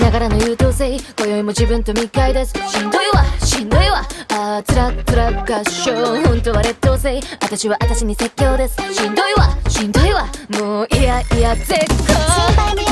ながらの優等生今宵も自分と未開です。しんどいわ。しんどいわ。ああつらつら合唱本当は劣等生私は私に説教です。しんどいわ。しんどいわ。もういやいや絶好。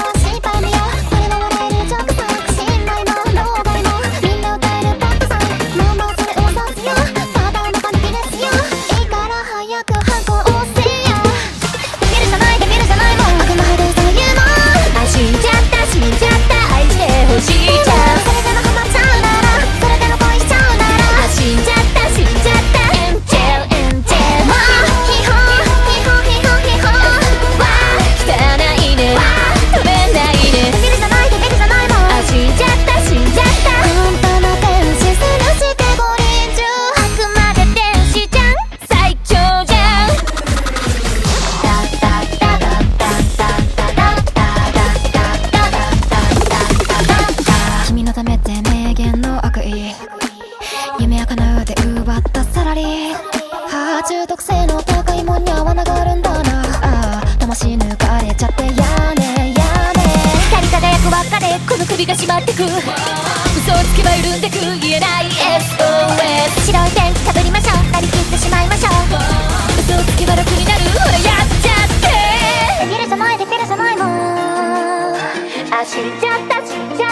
ラリーはあ中毒性の高いもんに合わながあるんだな。ああ魂抜かれちゃってやねやね光り輝く別れこの首が締まってく。嘘をつけば緩んでく言えない。SOS 白い点かぶりましょう。なりきってしまいましょう。嘘をつけば楽になる。ほらやっちゃって。できるじゃないできるじゃないも。んあ知っちゃった知っちゃった。